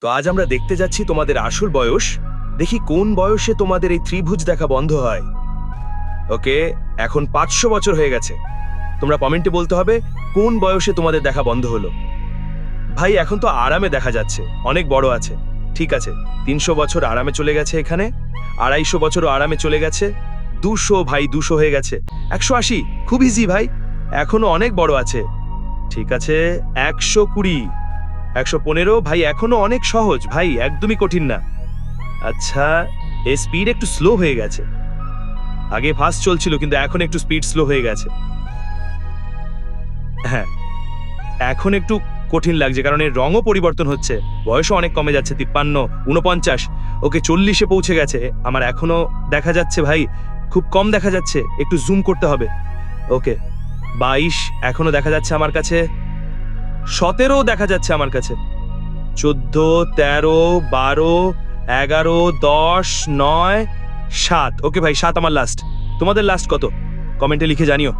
তো আজ আমরা দেখতে যাচ্ছি তোমাদের আসল বয়স। দেখি কোন বয়সে তোমাদের এই ত্রিভুজ দেখা বন্ধ হয়। ওকে, এখন পাঁচশো বছর হয়ে গেছে। তোমরা কমেন্টে বলতে হবে কোন বয়সে তোমাদের দেখা বন্ধ হলো। ভাই, এখন তো আরামে দেখা যাচ্ছে। অনেক বড় আছে। ঠিক আছে, তিনশো বছর আরামে চলে গেছে এখানে। আড়াইশো বছরও আরামে চলে গেছে। দুশো, ভাই, দুশো হয়ে গেছে। একশো আশি, খুব ইজি ভাই। এখনও অনেক বড় আছে। ঠিক আছে, একশো কুড়ি। একশো পনেরো? ভাই, এখনও অনেক সহজ। ভাই, একদমই কঠিন না। আচ্ছা এ স্পিড একটু স্লো হয়ে গেছে। আগে ফাস্ট চলছিল, কিন্তু এখন একটু স্পিড স্লো হয়ে গেছে। হ্যাঁ এখন একটু কঠিন লাগছে, কারণ এর রঙও পরিবর্তন হচ্ছে। বয়সও অনেক কমে যাচ্ছে, তিপ্পান্ন উনপঞ্চাশ ওকে চল্লিশে পৌঁছে গেছে। আমার এখনও দেখা যাচ্ছে, ভাই, খুব কম দেখা যাচ্ছে। একটু জুম করতে হবে। ওকে, বাইশ, এখনও দেখা যাচ্ছে আমার কাছে। সতেরো দেখা যাচ্ছে আমার কাছে। চোদ্দ, তেরো, বারো, এগারো, দশ, নয়, সাত। ওকে ভাই, সাত আমার লাস্ট তোমাদের লাস্ট কত? কমেন্টে লিখে জানিও।